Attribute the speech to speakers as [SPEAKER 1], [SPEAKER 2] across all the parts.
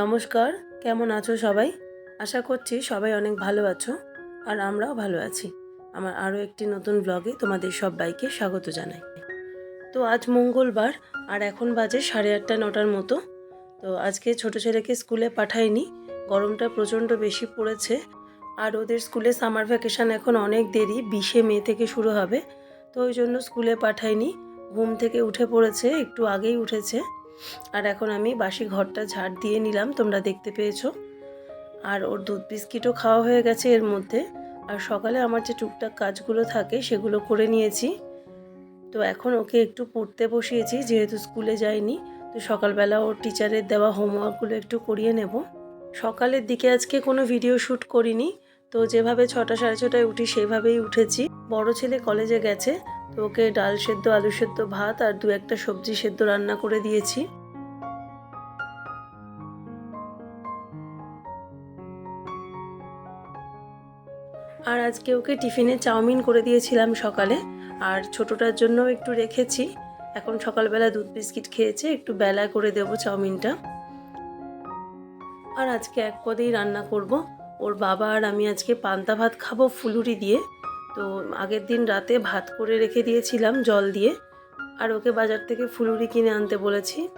[SPEAKER 1] নমস্কার, কেমন আছো সবাই? আশা করছি সবাই অনেক ভালো আছো আর আমরাও ভালো আছি। আমার আরও একটি নতুন ব্লগে তোমাদের সবাইকে স্বাগত জানাই। তো আজ মঙ্গলবার আর এখন বাজে সাড়ে আটটা নটার মতো। তো আজকে ছোট ছেলেকে স্কুলে পাঠাইনি, গরমটা প্রচণ্ড বেশি পড়েছে। আর ওদের স্কুলে সামার ভ্যাকেশান এখন অনেক দেরি, বিশে মে থেকে শুরু হবে। তো ওই জন্য স্কুলে পাঠাইনি, ঘুম থেকে উঠে পড়েছে, একটু আগেই উঠেছে। আর এখন আমি বাসি ঘরটা ঝাড় দিয়ে নিলাম, তোমরা দেখতে পেয়েছ। আর ওর দুধ বিস্কিটও খাওয়া হয়ে গেছে এর মধ্যে। আর সকালে আমার যে টুকটাক কাজগুলো থাকে, সেগুলো করে নিয়েছি। তো এখন ওকে একটু পড়তে বসিয়েছি, যেহেতু স্কুলে যায়নি তো সকালবেলা ওর টিচারের দেওয়া হোমওয়ার্কগুলো একটু করিয়ে নেব। সকালের দিকে আজকে কোনো ভিডিও শ্যুট করিনি, তো যেভাবে ছটা সাড়ে ছটায় উঠি, সেভাবেই উঠেছি। বড় ছেলে কলেজে গেছে ওকে ডাল সেদ্ধ, আলু সেদ্ধ, ভাত আর দু একটা সবজি সেদ্ধ রান্না করে দিয়েছি। আর আজকে ওকে টিফিনে চাউমিন করে দিয়েছিলাম সকালে। আর ছোটোটার জন্য একটু রেখেছি। এখন সকালবেলা দুধ বিস্কিট খেয়েছে, একটু বেলা করে দেবো চাউমিনটা। আর আজকে এক পদেই রান্না করব। ওর বাবা আর আমি আজকে পান্তা ভাত খাব ফুলুরি দিয়ে। তো আগের দিন রাতে ভাত করে রেখে দিয়েছিলাম জল দিয়ে। আর ওকে বাজার থেকে ফুলুরি কিনে আনতে বলেছি।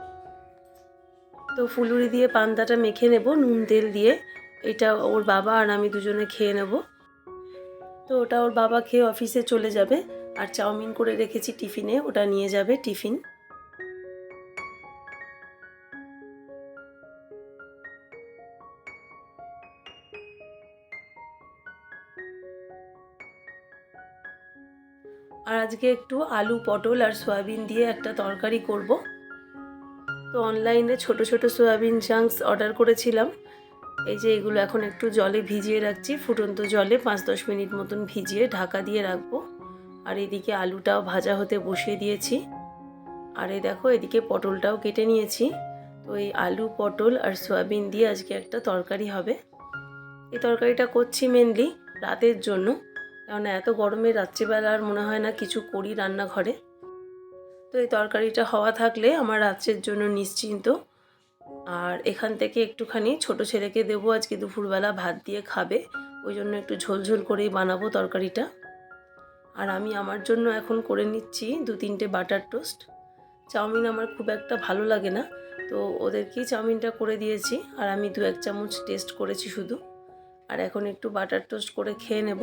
[SPEAKER 1] তো ফুলুরি দিয়ে পান্তাটা মেখে নেব, নুন, তেল দিয়ে। এটা ওর বাবা আর আমি দুজনে খেয়ে নেব। তো ওটা ওর বাবা খেয়ে অফিসে চলে যাবে। আর চাউমিন করে রেখেছি টিফিনে, ওটা নিয়ে যাবে টিফিন। আজকে একটু আলু, পটল আর সয়াবিন দিয়ে একটা তরকারি করব। তো অনলাইনে ছোট ছোট সয়াবিন চাংস অর্ডার করেছিলাম। এই যে এগুলো এখন একটু জলে ভিজিয়ে রাখছি। ফুটন্ত জলে পাঁচ, দশ মিনিট মতন ভিজিয়ে ঢাকা দিয়ে রাখব। আর এদিকে আলুটাও ভাজা হতে বসিয়ে দিয়েছি। আর এই দেখো, এদিকে পটলটাও কেটে নিয়েছি। তো এই আলু, পটল আর সয়াবিন দিয়ে আজকে একটা তরকারি হবে। এই তরকারিটা করছি মেনলি রাতের জন্য। কেননা এত গরমে রাত্রিবেলা আর মনে হয় না কিছু করি রান্নাঘরে। তো এই তরকারিটা হওয়া থাকলে আমার রাত্রের জন্য নিশ্চিন্ত। আর এখান থেকে একটুখানি ছোট ছেলেকে দেবো, আজকে দুপুরবেলা ভাত দিয়ে খাবে। ওই জন্য একটু ঝোলঝোল করেই বানাবো তরকারিটা। আর আমি আমার জন্য এখন করে নিচ্ছি দু তিনটে বাটার টোস্ট। চাউমিন আমার খুব একটা ভালো লাগে না, তো ওদেরকেই চাউমিনটা করে দিয়েছি। আর আমি দু এক চামচ টেস্ট করেছি শুধু। আর এখন একটু বাটার টোস্ট করে খেয়ে নেব।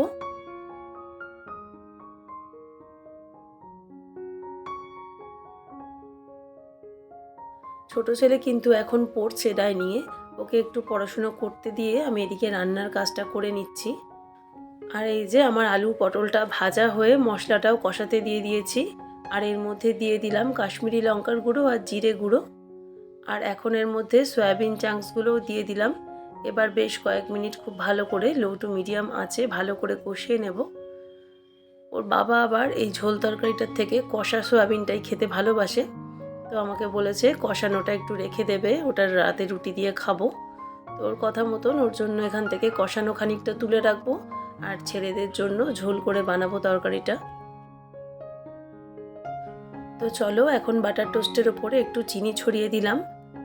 [SPEAKER 1] ছোট ছেলে কিন্তু এখন পড়ছে ডাইনিংয়ে ওকে একটু পড়াশুনো করতে দিয়ে আমি এদিকে রান্নার কাজটা করে নিচ্ছি। আর এই যে আমার আলু পটলটা ভাজা হয়ে মশলাটাও কষাতে দিয়ে দিয়েছি। আর এর মধ্যে দিয়ে দিলাম কাশ্মীরি লঙ্কার গুঁড়ো আর জিরে গুঁড়ো। আর এখন এর মধ্যে সয়াবিন চাংসগুলোও দিয়ে দিলাম। এবার বেশ কয়েক মিনিট খুব ভালো করে লো টু মিডিয়াম আছে ভালো করে কষিয়ে নেব। ওর বাবা আবার এই ঝোল তরকারিটার থেকে কষা সয়াবিনটাই খেতে ভালোবাসে। তো আমাকে বলেছে কষানোটা একটু রেখে দেবে ওটার রাতে রুটি দিয়ে খাব। তো ওর কথা মতন ওর জন্য এখান থেকে কষানো খানিকটা তুলে রাখব আর ছেলেদের জন্য ঝোল করে বানাবো তরকারিটা। তো চলো এখন বাটার টোস্টের ওপরে একটু চিনি ছড়িয়ে দিলাম।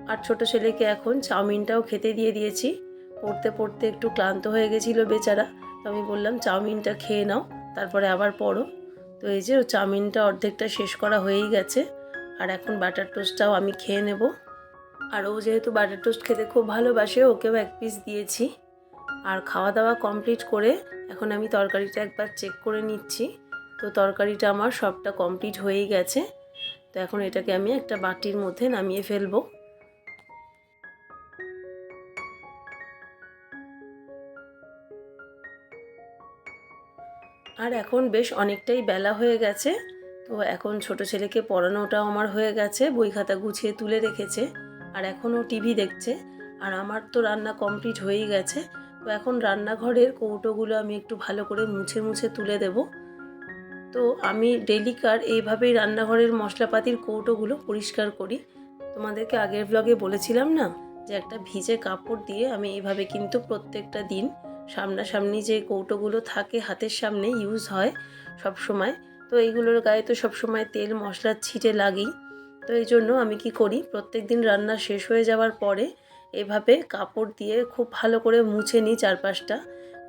[SPEAKER 1] আর ছোট ছেলেকে এখন চাউমিনটাও খেতে দিয়ে দিয়েছি। পড়তে পড়তে একটু ক্লান্ত হয়ে গেছিল বেচারা। তো আমি বললাম, চাউমিনটা খেয়ে নাও, তারপরে আবার পড়ো। তো এই যে চাউমিনটা অর্ধেকটা শেষ করা হয়েই গেছে। আর এখন বাটার টোস্টটাও আমি খেয়ে নেব। আর ও যেহেতু বাটার টোস্ট খেতে খুব ভালোবাসে, ওকেও এক পিস দিয়েছি। আর খাওয়া দাওয়া কমপ্লিট করে এখন আমি তরকারিটা একবার চেক করে নিচ্ছি। তো তরকারিটা আমার সবটা কমপ্লিট হয়েই গেছে। তো এখন এটাকে আমি একটা বাটির মধ্যে নামিয়ে ফেলব। আর এখন বেশ অনেকটাই বেলা হয়ে গেছে। তো এখন ছোট ছেলেকে পড়ানোটাও আমার হয়ে গেছে, বই খাতা গুছিয়ে তুলে রেখেছে, আর এখনও টিভি দেখছে, আর আমার তো রান্না কমপ্লিট হয়েই গেছে, তো এখন রান্নাঘরের কৌটোগুলো আমি একটু ভালো করে মুছে মুছে তুলে দেব। তো আমি ডেলিকার এইভাবেই রান্নাঘরের মশলাপাতির কৌটোগুলো পরিষ্কার করি। তোমাদেরকে আগের ব্লগে বলেছিলাম না, যে একটা ভিজে কাপড় দিয়ে আমি এইভাবে কিন্তু প্রত্যেকটা দিন সামনাসামনি যে কৌটোগুলো থাকে হাতের সামনে ইউজ হয় সব সময় তো এইগুলোর গায়ে তো সবসময় তেল, মশলা, ছিটে লাগেই। তো এই জন্য আমি কি করি, প্রত্যেক দিন রান্না শেষ হয়ে যাওয়ার পরে এভাবে কাপড় দিয়ে খুব ভালো করে মুছে নিই চারপাশটা।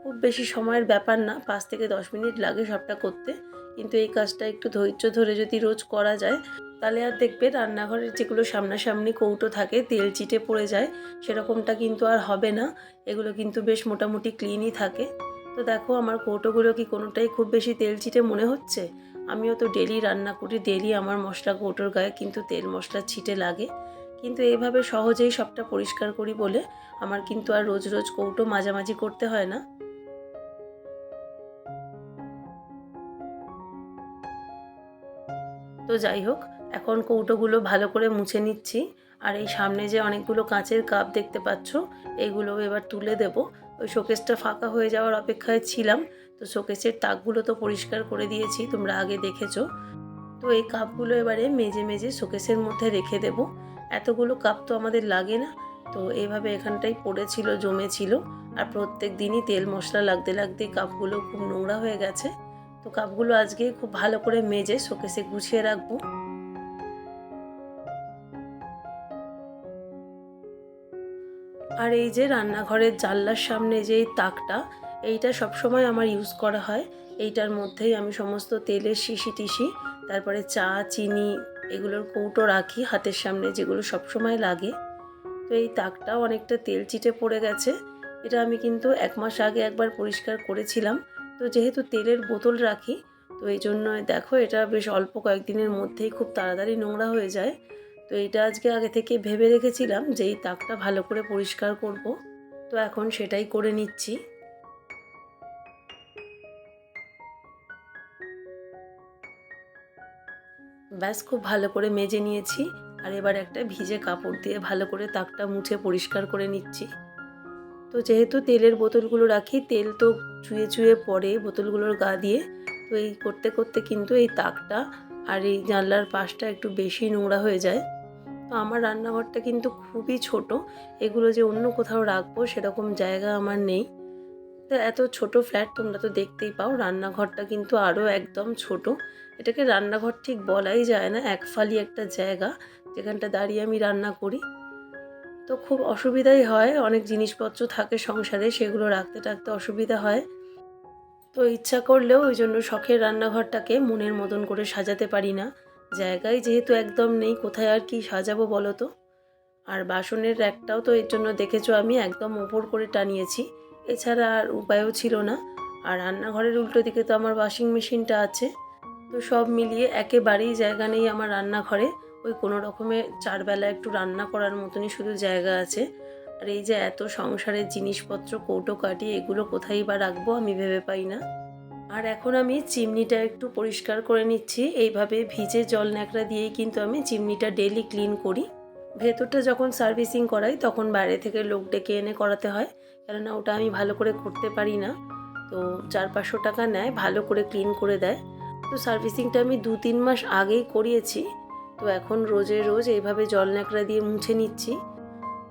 [SPEAKER 1] খুব বেশি সময়ের ব্যাপার না, পাঁচ থেকে দশ মিনিট লাগে সবটা করতে। কিন্তু এই কাজটা একটু ধৈর্য ধরে যদি রোজ করা যায়, তাহলে আর দেখবে রান্নাঘরের যেগুলো সামনাসামনি কৌটো থাকে, তেল চিটে পড়ে যায়, সেরকমটা কিন্তু আর হবে না। এগুলো কিন্তু বেশ মোটামুটি ক্লিনই থাকে। তো দেখো আমার কৌটোগুলো কি কোনোটাই খুব বেশি তেল ছিটে মনে হচ্ছে? আমিও তো ডেলি রান্না করি ডেলি আমার মশলা কৌটোর গায়ে কিন্তু তেল মশলা ছিটে লাগে। কিন্তু এইভাবে সহজেই সবটা পরিষ্কার করি বলে আমার কিন্তু আর রোজ রোজ কৌটো মাঝামাঝি করতে হয় না। তো যাই হোক, এখন কৌটোগুলো ভালো করে মুছে নিচ্ছি। আর এই সামনে যে অনেকগুলো কাঁচের কাপ দেখতে পাচ্ছ এইগুলো এবার তুলে দেব। ওই শোকেসটা ফাঁকা হয়ে যাওয়ার অপেক্ষায় ছিলাম। তো শোকেসের তাকগুলো তো পরিষ্কার করে দিয়েছি, তোমরা আগে দেখেছ। তো এই কাপগুলো এবারে মেজে মেজে শোকেসের মধ্যে রেখে দেব। এতগুলো কাপ তো আমাদের লাগে না। তো এইভাবে এখানটাই পড়েছিল, জমেছিল। আর প্রত্যেক দিনই তেল মশলা লাগতে লাগতে কাপগুলো খুব নোংরা হয়ে গেছে। তো কাপগুলো আজকে খুব ভালো করে মেজে শোকেসে গুছিয়ে রাখব। আর এই যে রান্নাঘরের জানলার সামনে যে তাকটা, এইটা সবসময় আমার ইউজ করা হয়। এইটার মধ্যেই আমি সমস্ত তেলের শিশি টিসি তারপরে চা, চিনি এগুলোর কৌটো রাখি হাতের সামনে যেগুলো সবসময় লাগে। তো এই তাকটাও অনেকটা তেল চিটে পড়ে গেছে। এটা আমি কিন্তু এক মাস আগে একবার পরিষ্কার করেছিলাম। তো যেহেতু তেলের বোতল রাখি, তো এই জন্য দেখো এটা বেশ অল্প কয়েকদিনের মধ্যেই খুব তাড়াতাড়ি নোংরা হয়ে যায়। তো এইটা আজকে আগে থেকে ভেবে রেখেছিলাম যে এই তাকটা ভালো করে পরিষ্কার করব। তো এখন সেটাই করে নিচ্ছি। ব্যাস, খুব ভালো করে মেজে নিয়েছি। আর এবার একটা ভিজে কাপড় দিয়ে ভালো করে তাকটা মুছে পরিষ্কার করে নিচ্ছি। তো যেহেতু তেলের বোতলগুলো রাখি, তেল তো চুয়ে চুয়ে পড়ে বোতলগুলোর গা দিয়ে। তো এই করতে করতে কিন্তু এই তাকটা আর এই জানলার পাশটা একটু বেশি নোংরা হয়ে যায়। তো আমার রান্নাঘরটা কিন্তু খুবই ছোট। এগুলো যে অন্য কোথাও রাখব সেরকম জায়গা আমার নেই। তো এত ছোট ফ্ল্যাট তোমরা তো দেখতেই পাও, রান্নাঘরটা কিন্তু আরও একদম ছোট। এটাকে রান্নাঘর ঠিক বলাই যায় না এক ফালি একটা জায়গা যেখানটা দাঁড়িয়ে আমি রান্না করি। তো খুব অসুবিধাই হয়, অনেক জিনিসপত্র থাকে সংসারে, সেগুলো রাখতে টাখতে অসুবিধা হয়। তো ইচ্ছা করলেও ওই জন্য শখের রান্নাঘরটাকে মনের মতন করে সাজাতে পারি না। জায়গায় যেহেতু একদম নেই, কোথায় আর কি সাজাবো বলো তো? আর বাসনের র্যাকটাও তো এর জন্য দেখেছ আমি, একদম ওপর করে টানিয়েছি। এছাড়া আর উপায়ও ছিল না। আর রান্নাঘরের উল্টো দিকে তো আমার ওয়াশিং মেশিনটা আছে। তো সব মিলিয়ে একেবারেই জায়গা নেই আমার রান্নাঘরে। ওই কোনো রকমে চারবেলা একটু রান্না করার মতনই শুধু জায়গা আছে। আর এই যে এত সংসারের জিনিসপত্র কৌটো কাটি, এগুলো কোথায় বা রাখব আমি ভেবে পাই না। আর এখন আমি চিমনিটা একটু পরিষ্কার করে নিচ্ছি। এইভাবে ভিজে জল ন্যাকড়া দিয়েই কিন্তু আমি চিমনিটা ডেলি ক্লিন করি। ভেতরটা যখন সার্ভিসিং করাই তখন বাইরে থেকে লোক ডেকে এনে করাতে হয়। কেননা ওটা আমি ভালো করে করতে পারি না। তো চার পাঁচশো টাকা নেয়, ভালো করে ক্লিন করে দেয়। তো সার্ভিসিংটা আমি দু তিন মাস আগেই করিয়েছি। তো এখন রোজে রোজ এইভাবে জল ন্যাকড়া দিয়ে মুছে নিচ্ছি।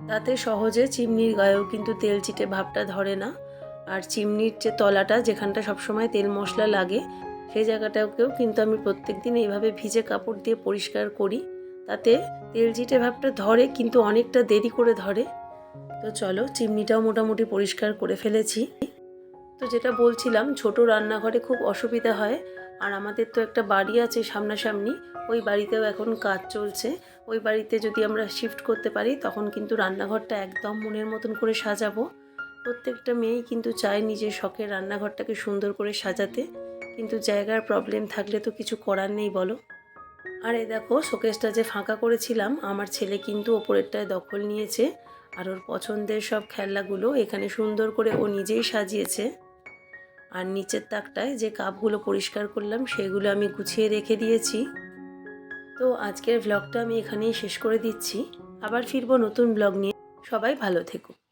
[SPEAKER 1] তাতে সহজে চিমনির গায়েও কিন্তু তেল চিটে ভাবটা ধরে না। আর চিমনির যে তলাটা যেখানটা সবসময় তেল মশলা লাগে, সেই জায়গাটাকেও কিন্তু আমি প্রত্যেক দিন এইভাবে ভিজে কাপড় দিয়ে পরিষ্কার করি। তাতে তেল চিটে ভাবটা ধরে, কিন্তু অনেকটা দেরি করে ধরে। তো চলো, চিমনিটাও মোটামুটি পরিষ্কার করে ফেলেছি। তো যেটা বলছিলাম, ছোট রান্নাঘরে খুব অসুবিধা হয়। আর আমাদের তো একটা বাড়ি আছে সামনাসামনি, ওই বাড়িতেও এখন কাজ চলছে। ওই বাড়িতে যদি আমরা শিফট করতে পারি, তখন কিন্তু রান্নাঘরটা একদম মনের মতন করে সাজাবো। প্রত্যেকটা মেয়েই কিন্তু চায় নিজের শখের রান্নাঘরটাকে সুন্দর করে সাজাতে। কিন্তু জায়গার প্রবলেম থাকলে তো কিছু করার নেই, বলো। আর এই দেখো, শোকেসটা যে ফাঁকা করেছিলাম, আমার ছেলে কিন্তু ওপরেরটায় দখল নিয়েছে। আর ওর পছন্দের সব খেলনাগুলো এখানে সুন্দর করে ও নিজেই সাজিয়েছে। আর নিচের তাকটায় যে কাপগুলো পরিষ্কার করলাম, সেগুলো আমি গুছিয়ে রেখে দিয়েছি। তো আজকের ব্লগটা আমি এখানেই শেষ করে দিচ্ছি। আবার ফিরবো নতুন ব্লগ নিয়ে। সবাই ভালো থেকো।